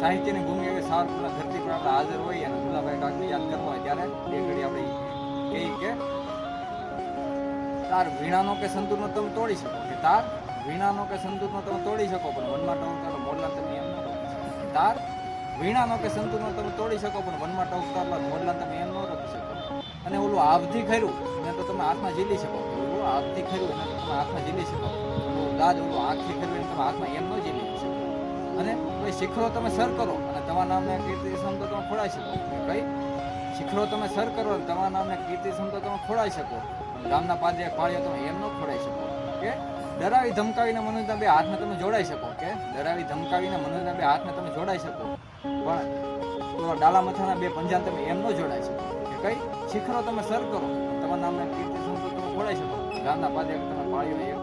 સાહિત્યની ભૂમિ એવી સાવરકુંડલા ધરતી પર આપણે હાજર હોઈએ અને ભૂલાભાઈ કાકને યાદ કરવા હોય ત્યારે એ ઘડી આપણે કહીએ કે, તાર વીણાનો કે સંતુરનો તમે તોડી શકો. કે, તાર વીણાનો કે સંતુરનો તમે તોડી શકો. પણ વનમાં ટવકતા મોડલા તમે એમ ન રોકી તાર વીણાનો કે સંતુરનો તમે તોડી શકો. પણ વનમાં ટવકતા મોડલા તમે એમ ન રોકી શકો. અને ઓલું આવથી ખર્યું, એને તો તમે હાથમાં ઝીલી શકો. ઓલું આવથી ખર્યું, એને તો તમે હાથમાં ઝીલી શકો. ઓલું દાદ ઓલું આંખથી ખર્યું, એને તમે હાથમાં એમ ન ઝીલી અને કોઈ શિખરો તમે સર કરો. અને તમારા નામના કીર્તિ સંતો તમે ખોડાઈ શકો. કઈ શિખરો તમે સર કરો અને તમારા નામના કીર્તિ સંતો તમે ખોડાઈ શકો. ગામના પાદરે પાળીઓ તમે એમ ન ખોડાઈ શકો. કે ડરાવી ધમકાવીને મનુષ્યના બે હાથને તમે જોડાઈ શકો. કે ડરાવી ધમકાવીને મનુષ્યના બે હાથને તમે જોડાઈ શકો. પણ તો ડાલા મથાના બે પંજા તમે એમ ન જોડાઈ શકો. કે કઈ શિખરો તમે સર કરો. તમારા નામના કીર્તિ સંતો તમે ખોડાઈ શકો. ગામના પાદરે તમે પાળીઓને